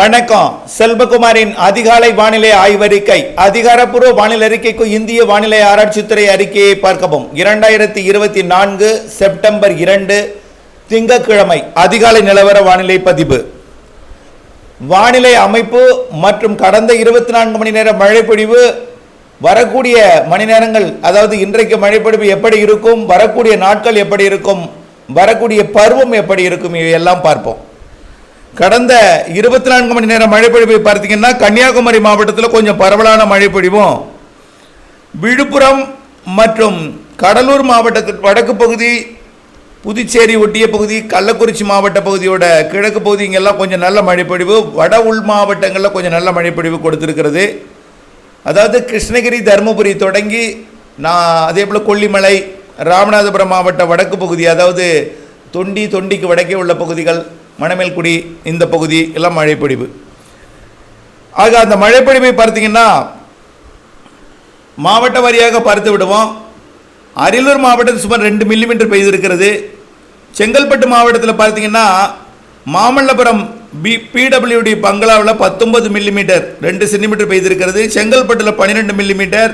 வணக்கம். செல்வகுமாரின் அதிகாலை வானிலை ஆய்வறிக்கை. அதிகாரப்பூர்வ வானிலை அறிக்கைக்கு இந்திய வானிலை ஆராய்ச்சித்துறை அறிக்கையை பார்க்கவும். இரண்டாயிரத்தி இருபத்தி நான்கு செப்டம்பர் இரண்டு திங்கட்கிழமை அதிகாலை நிலவர வானிலை பதிவு. வானிலை அமைப்பு மற்றும் கடந்த இருபத்தி நான்கு மணி நேர மழைப்பொழிவு வரக்கூடிய மணி நேரங்கள் அதாவது இன்றைக்கு மழைப்பொழிவு எப்படி இருக்கும் வரக்கூடிய நாட்கள் எப்படி இருக்கும் வரக்கூடிய பருவம் எப்படி இருக்கும் இவையெல்லாம் பார்ப்போம். கடந்த இருபத்தி நான்கு மணி நேரம் மழைப்பொழிவை பார்த்தீங்கன்னா கன்னியாகுமரி மாவட்டத்தில் கொஞ்சம் பரவலான மழைப்பொழிவும். விழுப்புரம் மற்றும் கடலூர் மாவட்டத்தின் வடக்கு பகுதி புதுச்சேரி ஒட்டிய பகுதி கள்ளக்குறிச்சி மாவட்ட பகுதியோட கிழக்கு பகுதி இங்கெல்லாம் கொஞ்சம் நல்ல மழைப்பொழிவு. வட உள் மாவட்டங்களில் கொஞ்சம் நல்ல மழைப்பொழிவு கொடுத்துருக்கிறது. அதாவது கிருஷ்ணகிரி தருமபுரி தொடங்கி நான் அதே போல் கொல்லிமலை ராமநாதபுரம் மாவட்ட வடக்கு பகுதி அதாவது தொண்டி தொண்டிக்கு வடக்கே உள்ள பகுதிகள் மணமேல்குடி இந்த பகுதி எல்லாம் மழைப்பொழிவு ஆக அந்த மழைப்பொழிவை பார்த்தீங்கன்னா மாவட்ட வாரியாக பார்த்து விடுவோம். அரியலூர் மாவட்டத்தில் சுமார் ரெண்டு மில்லிமீட்டர் பெய்திருக்கிறது. செங்கல்பட்டு மாவட்டத்தில் பார்த்தீங்கன்னா மாமல்லபுரம் பி பிடபிள்யூடி பங்களாவில் பத்தொன்பது மில்லிமீட்டர் ரெண்டு சென்டிமீட்டர் பெய்திருக்கிறது. செங்கல்பட்டில் பன்னிரெண்டு மில்லிமீட்டர்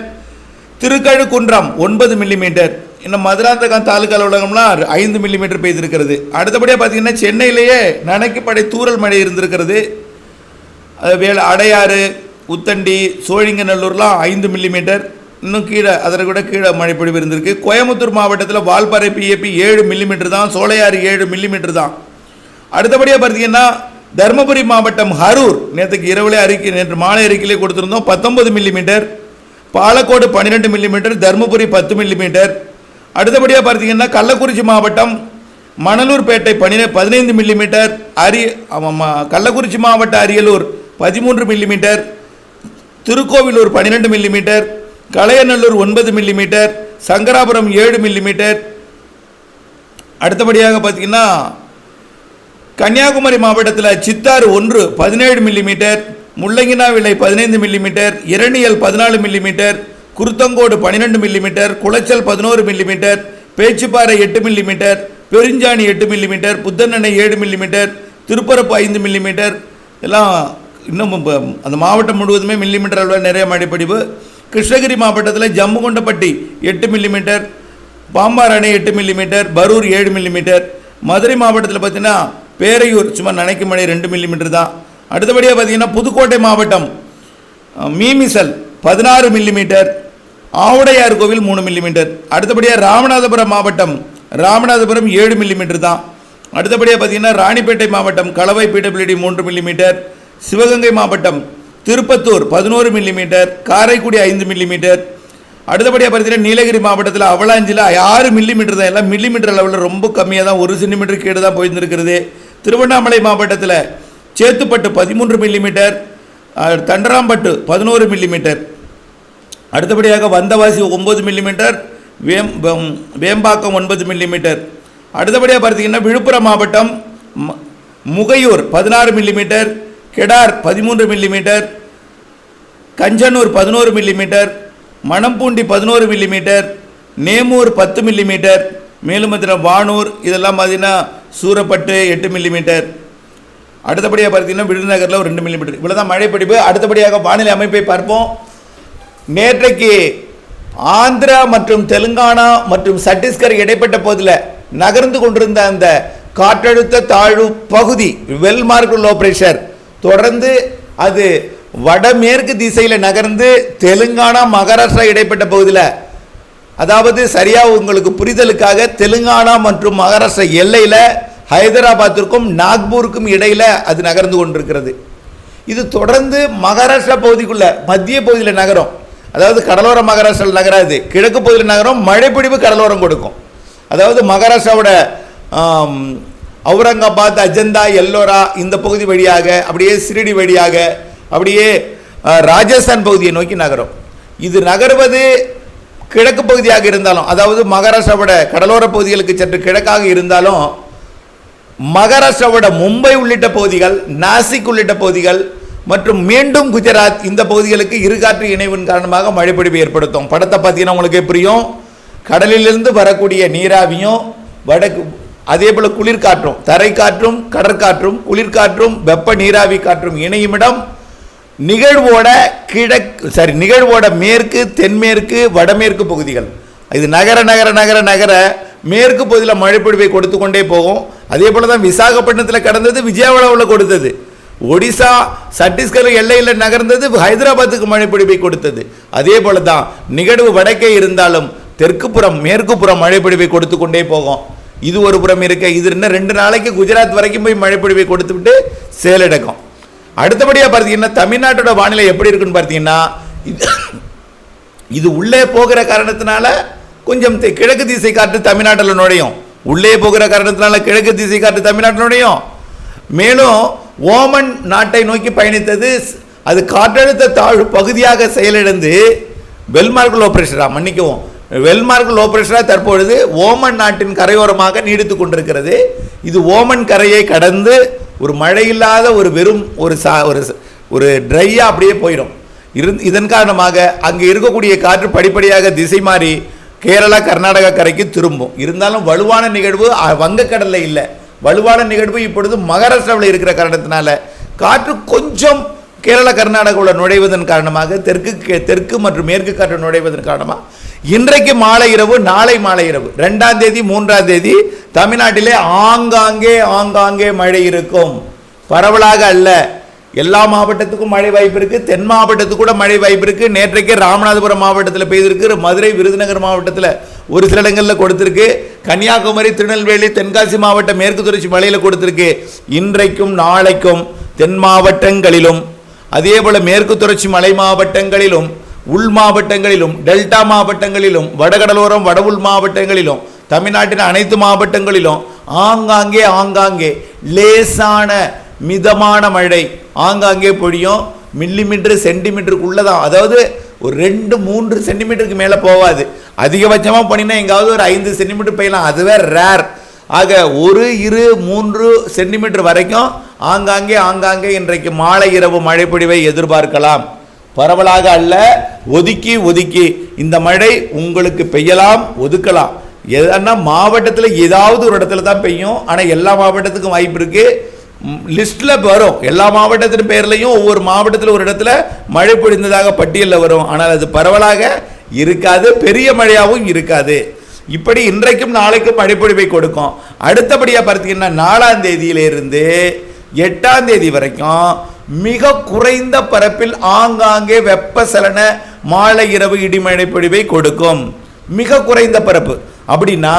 திருக்கழுக்குன்றம் ஒன்பது மில்லிமீட்டர். இன்னும் மதுராந்தகம் தாலுக்கா அலுவலகம்லாம் ஐந்து மில்லிமீட்டர் பெய்திருக்கிறது. அடுத்தபடியாக பார்த்தீங்கன்னா சென்னையிலேயே நனைக்கப்படை தூரல் மழை இருந்திருக்கிறது. அது அடையாறு உத்தண்டி சோழிங்கநல்லூர்லாம் ஐந்து மில்லிமீட்டர் இன்னும் கீழே அதை கூட கீழே மழைப்பொழிவு இருந்திருக்கு. கோயம்புத்தூர் மாவட்டத்தில் வால்பாறை பிஏபி ஏழு மில்லிமீட்டர் தான் சோலையாறு ஏழு மில்லிமீட்டர் தான். அடுத்தபடியாக பார்த்தீங்கன்னா தருமபுரி மாவட்டம் ஹரூர் நேற்றுக்கு இரவுலே அறிக்கை நேற்று மாலை அறிக்கையிலே கொடுத்துருந்தோம் பத்தொன்பது மில்லிமீட்டர் பாலக்கோடு பன்னிரெண்டு மில்லிமீட்டர் தருமபுரி பத்து மில்லிமீட்டர் அடுத்தபடியாக பார்த்தீங்கன்னா கள்ளக்குறிச்சி மாவட்டம் மணலூர்பேட்டை பனிரெ பதினைந்து மில்லிமீட்டர் அரி கள்ளக்குறிச்சி மாவட்ட அரியலூர் பதிமூன்று மில்லிமீட்டர் திருக்கோவிலூர் பன்னிரெண்டு மில்லிமீட்டர் கலையநல்லூர் ஒன்பது மில்லிமீட்டர் சங்கராபுரம் ஏழு மில்லிமீட்டர் அடுத்தபடியாக பார்த்தீங்கன்னா கன்னியாகுமரி மாவட்டத்தில் சித்தாறு ஒன்று பதினேழு மில்லிமீட்டர் முள்ளங்கினாவிளை பதினைந்து மில்லிமீட்டர் இரணியல் பதினாலு மில்லிமீட்டர் குருத்தங்கோடு பன்னிரெண்டு மில்லிமீட்டர் குளச்சல் பதினோரு மில்லிமீட்டர் பேச்சுப்பாறை எட்டு மில்லிமீட்டர் பெருஞ்சாணி எட்டு மில்லிமீட்டர் புத்தனெண்ணை ஏழு மில்லிமீட்டர் திருப்பரப்பு ஐந்து மில்லிமீட்டர் எல்லாம் இன்னும் அந்த மாவட்டம் முழுவதுமே மில்லிமீட்டர் அளவில் நிறைய மழைப்பொழிவு கிருஷ்ணகிரி மாவட்டத்தில் ஜம்முகொண்டப்பட்டி எட்டு மில்லிமீட்டர் பாம்பார் அணை எட்டு மில்லிமீட்டர் பரூர் ஏழு மில்லிமீட்டர் மதுரை மாவட்டத்தில் பார்த்தீங்கன்னா பேரையூர் சும்மா நனைக்கும் மழை ரெண்டு மில்லிமீட்டர் தான். அடுத்தபடியாக பார்த்தீங்கன்னா புதுக்கோட்டை மாவட்டம் மீமிசல் பதினாறு மில்லிமீட்டர் ஆவுடையார் கோவில் மூணு மில்லிமீட்டர் அடுத்தபடியாக ராமநாதபுரம் மாவட்டம். ராமநாதபுரம் ஏழு மில்லிமீட்டர் தான். அடுத்தபடியாக பார்த்தீங்கன்னா ராணிப்பேட்டை மாவட்டம் கலவை பிடபிள்யூடி மூன்று மில்லிமீட்டர் சிவகங்கை மாவட்டம் திருப்பத்தூர் பதினோரு மில்லிமீட்டர் காரைக்குடி ஐந்து மில்லிமீட்டர் அடுத்தபடியாக பார்த்தீங்கன்னா நீலகிரி மாவட்டத்தில் அவளாஞ்சியில் ஆறு மில்லிமீட்டர் தான். எல்லாம் மில்லிமீட்டர் அளவில் ரொம்ப கம்மியாக தான். ஒரு சென்டிமீட்டர் கீழே தான் போயிருந்திருக்கிறது. திருவண்ணாமலை மாவட்டத்தில் சேத்துப்பட்டு பதிமூன்று மில்லிமீட்டர் தண்டராம்பட்டு பதினோரு மில்லிமீட்டர் அடுத்தபடியாக வந்தவாசி ஒம்பது மில்லிமீட்டர் வேம் வேம்பாக்கம் ஒன்பது மில்லிமீட்டர் அடுத்தபடியாக பார்த்தீங்கன்னா விழுப்புரம் மாவட்டம் ம- முகையூர் பதினாறு மில்லிமீட்டர் கெடார் பதிமூன்று மில்லிமீட்டர் கஞ்சனூர் பதினோரு மில்லிமீட்டர் மணம்பூண்டி பதினோரு மில்லிமீட்டர் நேமூர் பத்து மில்லிமீட்டர் மேலும் பார்த்தீங்கன்னா வானூர் இதெல்லாம் பார்த்தீங்கன்னா சூரப்பட்டு எட்டு மில்லிமீட்டர் அடுத்தபடியாக பார்த்தீங்கன்னா விருதுநகரில் ஒரு ரெண்டு மில்லிமீட்டர் இவ்வளோ தான் மழைப்பிடிப்பு. அடுத்தபடியாக வானிலை அமைப்பை பார்ப்போம். நேற்றைக்கு ஆந்திரா மற்றும் தெலுங்கானா மற்றும் சத்தீஸ்கர் இடைப்பட்ட போதில் நகர்ந்து கொண்டிருந்த அந்த காற்றழுத்த தாழ்வு பகுதி வெல் மார்க் லோ பிரஷர் தொடர்ந்து அது வடமேற்கு திசையில் நகர்ந்து தெலுங்கானா மகாராஷ்டிரா இடைப்பட்ட பகுதியில் அதாவது சரியாக உங்களுக்கு புரிதலுக்காக தெலுங்கானா மற்றும் மகாராஷ்டிரா எல்லையில் ஹைதராபாத்திற்கும் நாக்பூருக்கும் இடையில் அது நகர்ந்து கொண்டிருக்கிறது. இது தொடர்ந்து மகாராஷ்டிரா பகுதிக்குள்ள மத்திய பகுதியில் நகரும். அதாவது கடலோர மகாராஷ்டிராவில் நகராது. கிழக்கு பகுதியில் நகரம் மழைப்பிடிவு கடலோரம் கொடுக்கும். அதாவது மகாராஷ்டிராவோட அவுரங்காபாத் அஜந்தா எல்லோரா இந்த பகுதி வழியாக அப்படியே சிரிடி வழியாக அப்படியே ராஜஸ்தான் பகுதியை நோக்கி நகரும். இது நகர்வது கிழக்கு பகுதியாக இருந்தாலும் அதாவது மகாராஷ்டிராவோட கடலோர பகுதிகளுக்கு சற்று கிழக்காக இருந்தாலும் மகாராஷ்டிராவோட மும்பை உள்ளிட்ட பகுதிகள் நாசிக் உள்ளிட்ட பகுதிகள் மற்றும் மீண்டும் குஜராத் இந்த பகுதிகளுக்கு இருகாற்று இணைவின் காரணமாக மழைப்பிடிவு ஏற்படுத்தும். படத்தை பார்த்தீங்கன்னா உங்களுக்கு எப்படியும் கடலிலிருந்து வரக்கூடிய நீராவியும் வடக்கு அதே போல் குளிர்காற்றும் தரைக்காற்றும் கடற்காற்றும் குளிர்காற்றும் வெப்ப நீராவி காற்றும் இணையுமிடம் நிகழ்வோட கிழக்கு சாரி நிகழ்வோட மேற்கு தென்மேற்கு வடமேற்கு பகுதிகள். இது நகர நகர நகர நகர மேற்கு பகுதியில் மழைப்பொழிவை கொடுத்து கொண்டே போகும். அதே போல தான் விசாகப்பட்டினத்தில் கடந்தது விஜயவாடாவில் கொடுத்தது. ஒடிசா சத்தீஸ்கர் எல்லையில் நகர்ந்தது ஹைதராபாத்துக்கு மழைப்பொழிவை கொடுத்தது. அதே போல தான் நிகழ்வு வடக்கே இருந்தாலும் தெற்கு புறம் மேற்கு புறம் மழைப்பொழிவை கொடுத்து கொண்டே போகும். இது ஒரு புறம் இருக்க இது இன்னும் ரெண்டு நாளைக்கு குஜராத் வரைக்கும் போய் மழை பிடிப்பை கொடுத்துவிட்டு சேலடக்கும் அடுத்தபடியாக பார்த்தீங்கன்னா தமிழ்நாட்டோட வானிலை எப்படி இருக்குன்னு பார்த்தீங்கன்னா இது உள்ளே போகிற காரணத்தினால கொஞ்சம் தெ- கிழக்கு திசை காற்று தமிழ்நாட்டில் நுழையும். உள்ளே போகிற காரணத்தினால கிழக்கு திசை காற்று தமிழ்நாட்டில் நுழையும். மேலும் ஓமன் நாட்டை நோக்கி பயணித்தது அது காற்றழுத்த தாழ்வு பகுதியாக செயலிழந்து வெல்மார்க் லோ பிரஷரா மன்னிக்கவும் வெல்மார்க் லோ பிரஷரா தற்பொழுது ஓமன் நாட்டின் கரையோரமாக நீடித்து கொண்டிருக்கிறது. இது ஓமன் கரையை கடந்து ஒரு மழையில்லாத ஒரு வெறும் ஒரு சா ஒரு ஒரு ட்ரையாக அப்படியே போயிடும். இருந் இதன் காரணமாக அங்கே இருக்கக்கூடிய காற்று படிப்படியாக திசை மாறி கேரளா கர்நாடகா கரைக்கு திரும்பும். இருந்தாலும் வலுவான நிகழ்வு வங்கக்கடலில் இல்லை. வலுவான நிகழ்வு இப்பொழுது மகாராஷ்டிராவில் இருக்கிற காரணத்தினால காற்று கொஞ்சம் கேரள கர்நாடகாவில் நுழைவதன் காரணமாக தெற்கு தெற்கு மற்றும் மேற்கு காற்று நுழைவதன் காரணமாக இன்றைக்கு மாலை இரவு நாளை மாலை இரவு ரெண்டாம் தேதி மூன்றாம் தேதி தமிழ்நாட்டிலே ஆங்காங்கே ஆங்காங்கே மழை இருக்கும். பரவலாக அல்ல. எல்லா மாவட்டத்துக்கும் மழை வாய்ப்பு இருக்கு. தென் மாவட்டத்துக்கு கூட மழை வாய்ப்பு இருக்கு. நேற்றைக்கே ராமநாதபுரம் மாவட்டத்தில் பெய்திருக்கு. மதுரை விருதுநகர் மாவட்டத்தில் ஒரு சில இடங்களில் கொடுத்துருக்கு. கன்னியாகுமரி திருநெல்வேலி தென்காசி மாவட்டம் மேற்கு தொடர்ச்சி மலையில் கொடுத்துருக்கு. இன்றைக்கும் நாளைக்கும் தென் மாவட்டங்களிலும் அதே போல் மேற்கு தொடர்ச்சி மலை மாவட்டங்களிலும் உள் மாவட்டங்களிலும் டெல்டா மாவட்டங்களிலும் வடகடலோரம் வட உள் மாவட்டங்களிலும் தமிழ்நாட்டின் அனைத்து மாவட்டங்களிலும் ஆங்காங்கே ஆங்காங்கே லேசான மிதமான மழை. ஆங்காங்கே பொழியும். மில்லிமீட்டர் சென்டிமீட்டருக்குள்ளே தான் அதாவது ஒரு ரெண்டு மூன்று சென்டிமீட்டருக்கு மேலே போகாது. அதிகபட்சமாக பண்ணினா எங்காவது ஒரு ஐந்து சென்டிமீட்டர் பெய்யலாம். அதுவே ரேர் ஆக ஒரு இரு மூன்று சென்டிமீட்டர் வரைக்கும் ஆங்காங்கே ஆங்காங்கே இன்றைக்கு மாலை இரவு மழைப்பொழிவை எதிர்பார்க்கலாம். பரவலாக அல்ல ஒதுக்கி ஒதுக்கி. இந்த மழை உங்களுக்கு பெய்யலாம் ஒதுக்கலாம். எதனா மாவட்டத்தில் ஏதாவது ஒரு இடத்துல தான் பெய்யும். ஆனால் எல்லா மாவட்டத்துக்கும் வாய்ப்பு இருக்குது லிஸ்ட்டில் வரும். எல்லா மாவட்டத்தின் பேர்லையும் ஒவ்வொரு மாவட்டத்தில் ஒரு இடத்துல மழை பொழிந்ததாக பட்டியலில் வரும். ஆனால் அது பரவலாக இருக்காது பெரிய மழையாகவும் இருக்காது. இப்படி இன்றைக்கும் நாளைக்கும் மழைப்பொழிவை கொடுக்கும். அடுத்தபடியாக பார்த்தீங்கன்னா நாலாம் தேதியிலிருந்து எட்டாம் தேதி வரைக்கும் மிக குறைந்த பரப்பில் ஆங்காங்கே வெப்பசலன மாலை இரவு இடிமழை பொழிவை கொடுக்கும். மிக குறைந்த பரப்பு. அப்படின்னா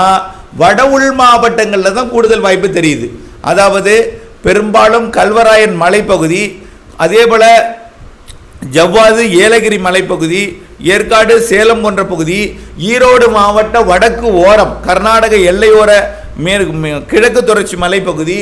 வட உள் மாவட்டங்களில் தான் கூடுதல் வாய்ப்பு தெரியுது. அதாவது பெரும்பாலும் கல்வராயன் மலைப்பகுதி அதே போல் ஜவ்வாது ஏலகிரி மலைப்பகுதி ஏற்காடு சேலம் போன்ற பகுதி ஈரோடு மாவட்ட வடக்கு ஓரம் கர்நாடக எல்லையோர மேற்கு கிழக்கு தொடர்ச்சி மலைப்பகுதி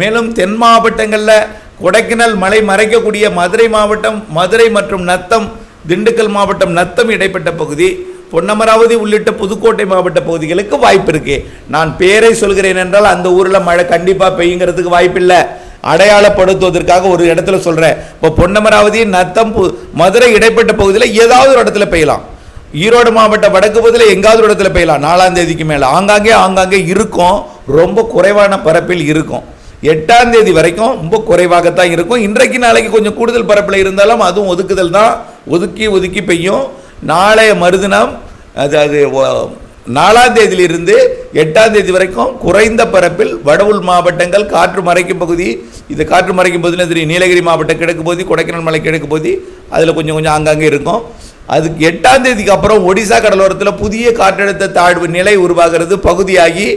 மேலும் தென் மாவட்டங்களில் கொடைக்கானல் மலை மறைக்கக்கூடிய மதுரை மாவட்டம் மதுரை மற்றும் நத்தம் திண்டுக்கல் மாவட்டம் நத்தம் இடைப்பட்ட பகுதி பொன்னமராவதி உள்ளிட்ட புதுக்கோட்டை மாவட்ட பகுதிகளுக்கு வாய்ப்பு இருக்கு. நான் பேரை சொல்கிறேன் என்றால் அந்த ஊரில் மழை கண்டிப்பாக பெய்யுங்கிறதுக்கு வாய்ப்பில்லை. அடையாளப்படுத்துவதற்காக ஒரு இடத்துல சொல்கிறேன் இப்போ பொன்னமராவதி நத்தம் மதுரை இடைப்பட்ட பகுதியில் ஏதாவது ஒரு இடத்துல பெய்யலாம். ஈரோடு மாவட்ட வடக்கு பகுதியில் எங்காவது ஒரு இடத்துல பெய்யலாம். நாலாம் தேதிக்கு மேலே. ஆங்காங்கே ஆங்காங்கே இருக்கும். ரொம்ப குறைவான பரப்பில் இருக்கும். எட்டாம் தேதி வரைக்கும் ரொம்ப குறைவாகத்தான் இருக்கும். இன்றைக்கு நாளைக்கு கொஞ்சம் கூடுதல் பரப்பில் இருந்தாலும் அதுவும் ஒதுக்குதல் தான். ஒதுக்கி ஒதுக்கி பெய்யும். நாளைய மறுதினம் அது அது நாலாம் தேதியிலிருந்து எட்டாம் தேதி வரைக்கும் குறைந்த பரப்பில் வட உள் மாவட்டங்கள் காற்று மறைக்கும் பகுதி இது காற்று மறைக்கும் பகுதியில் தெரியும் நீலகிரி மாவட்டம் கிழக்கு பகுதி கொடைக்கானல் மலை கிழக்கு பகுதி அதில் கொஞ்சம் கொஞ்சம் அங்கங்கே இருக்கும். அதுக்கு எட்டாம் தேதிக்கு அப்புறம் ஒடிசா கடலோரத்தில் புதிய காற்றழுத்த தாழ்வு நிலை உருவாகிறது. பகுதியாகி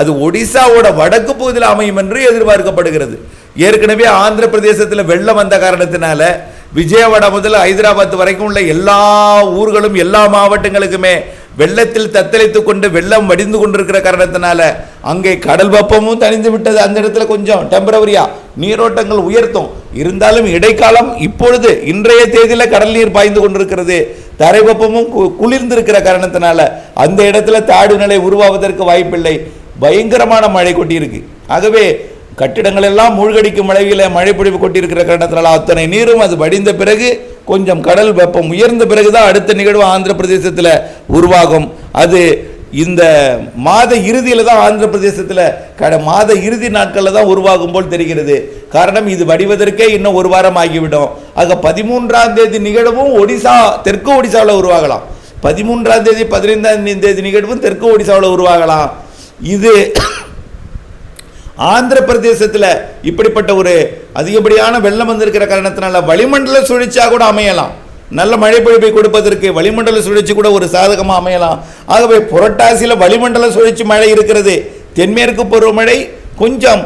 அது ஒடிசாவோட வடக்கு பகுதியில் அமையும் என்று எதிர்பார்க்கப்படுகிறது. ஏற்கனவே ஆந்திர பிரதேசத்தில் வெள்ளம் வந்த காரணத்தினால விஜயவாடா முதல் ஹைதராபாத் வரைக்கும் உள்ள எல்லா ஊர்களும் எல்லா மாவட்டங்களுக்குமே வெள்ளத்தில் தத்தளித்து கொண்டு வெள்ளம் வடிந்து கொண்டிருக்கிற காரணத்தினால அங்கே கடல் வெப்பமும் தணிந்து விட்டது. அந்த இடத்துல கொஞ்சம் டெம்பரவரியா நீரோட்டங்கள் உயர்த்தும். இருந்தாலும் இடைக்காலம் இப்பொழுது இன்றைய தேதியில் கடல் நீர் பாய்ந்து கொண்டிருக்கிறது. தரை வெப்பமும் கு- குளிர்ந்திருக்கிற காரணத்தினால அந்த இடத்துல தாடு நிலை உருவாவதற்கு வாய்ப்பில்லை. பயங்கரமான மழை கொட்டியிருக்கு. ஆகவே கட்டிடங்கள் எல்லாம் மூழ்கடிக்கும் அளவில் மழை பொழிவு கொட்டியிருக்கிற காரணத்தினால அத்தனை நீரும் அது வடிந்த பிறகு கொஞ்சம் கடல் வெப்பம் உயர்ந்த பிறகுதான் அடுத்த நிகழ்வு ஆந்திர பிரதேசத்தில் உருவாகும். அது இந்த மாத இறுதியில் தான் ஆந்திர பிரதேசத்தில் கட மாத இறுதி நாட்களில் தான் உருவாகும் போல் தெரிகிறது. காரணம் இது வடிவதற்கே இன்னும் ஒரு வாரம் ஆகிவிடும். ஆக பதிமூன்றாம் தேதி நிகழ்வும் ஒடிசா தெற்கு ஒடிசாவில் உருவாகலாம். பதிமூன்றாம் தேதி பதினைந்தாம் தேதி நிகழ்வும் தெற்கு ஒடிசாவில் உருவாகலாம். இது ஆந்திர பிரதேசத்தில் இப்படிப்பட்ட ஒரு அதிகப்படியான வெள்ளம் வந்திருக்கிற காரணத்தினால வளிமண்டல சுழற்சியாக கூட அமையலாம். நல்ல மழை பொழிப்பை கொடுப்பதற்கு வளிமண்டல சுழற்சி கூட ஒரு சாதகமாக அமையலாம். ஆகவே புரட்டாசியில் வளிமண்டல சுழற்சி மழை இருக்கிறது. தென்மேற்கு பருவமழை கொஞ்சம்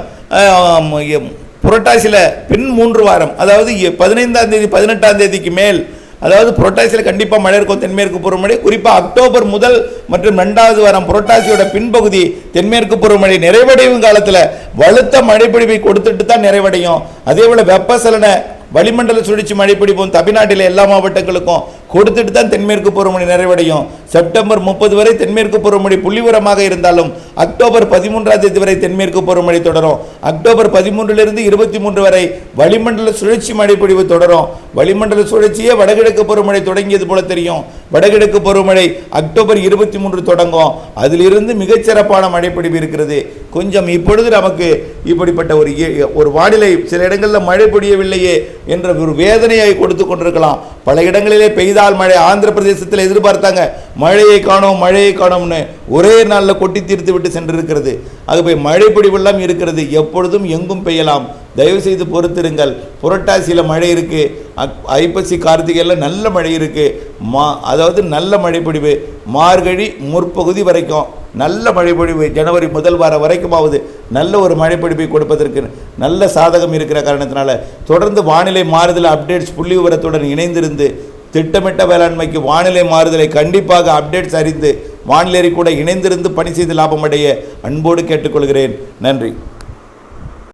புரட்டாசியில் பின் மூன்று வாரம் அதாவது பதினைந்தாம் தேதி பதினெட்டாம் தேதிக்கு மேல் அதாவது புரட்டாசியில் கண்டிப்பாக மழை இருக்கும் தென்மேற்கு பருவமழை. குறிப்பாக அக்டோபர் முதல் மற்றும் ரெண்டாவது வாரம் புரட்டாசியோட பின்பகுதி தென்மேற்கு பருவமழை நிறைவடையும் காலத்தில் வலுத்த மழைப்பொழிவை கொடுத்துட்டு தான் நிறைவடையும். அதே போல் வெப்பசலன வளிமண்டல சுழற்சி மழை பிடிப்போம் தமிழ்நாட்டில் எல்லா மாவட்டங்களுக்கும் கொடுத்துட்டு தான் தென்மேற்கு பருவமழை நிறைவடையும். செப்டம்பர் முப்பது வரை தென்மேற்கு பருவமழை புள்ளிவரமாக இருந்தாலும் அக்டோபர் பதிமூன்றாம் தேதி வரை தென்மேற்கு பருவமழை தொடரும். அக்டோபர் பதிமூன்றிலிருந்து இருபத்தி மூன்று வரை வளிமண்டல சுழற்சி மழைப்பொழிவு தொடரும். வளிமண்டல சுழற்சியே வடகிழக்கு பருவமழை தொடங்கியது போல தெரியும். வடகிழக்கு பருவமழை அக்டோபர் இருபத்தி மூன்று தொடங்கும். அதிலிருந்து மிகச்சிறப்பான மழைப்பொழிவு இருக்கிறது. கொஞ்சம் இப்பொழுது நமக்கு இப்படிப்பட்ட ஒரு ஒரு வானிலை சில இடங்களில் மழை பொழியவில்லையே என்ற ஒரு வேதனையை கொடுத்து கொண்டிருக்கலாம். பல இடங்களிலே பெய்தால் மழை ஆந்திர பிரதேசத்தில் எதிர்பார்த்தாங்க. மழையை காணோம் மழையை காணோம்னு ஒரே நாளில் கொட்டி தீர்த்து விட்டு சென்றிருக்கிறது. ஆகவே மழை பொழிவெல்லாம் இருக்கிறது. எப்பொழுதும் எங்கும் பெய்யலாம். தயவு செய்து பொறுத்திருங்கள் புரட்டாசியில் மழை இருக்குது அக்- ஐப்பசி கார்த்திகையில் நல்ல மழை இருக்குது மா அதாவது நல்ல மழைப்பொழிவு. மார்கழி முற்பகுதி வரைக்கும் நல்ல மழைப்பொழிவு. ஜனவரி முதல் வாரம் வரைக்குமாவது நல்ல ஒரு மழைப்பொழிவை கொடுப்பதற்கு நல்ல சாதகம் இருக்கிற காரணத்தினால தொடர்ந்து வானிலை மாறுதல் அப்டேட்ஸ் புள்ளி விவரத்துடன் இணைந்திருந்து திட்டமிட்ட வேளாண்மைக்கு வானிலை மாறுதலை கண்டிப்பாக அப்டேட்ஸ் அறிந்து வானிலை கூட இணைந்திருந்து பணி செய்து லாபமடைய அன்போடு கேட்டுக்கொள்கிறேன். நன்றி.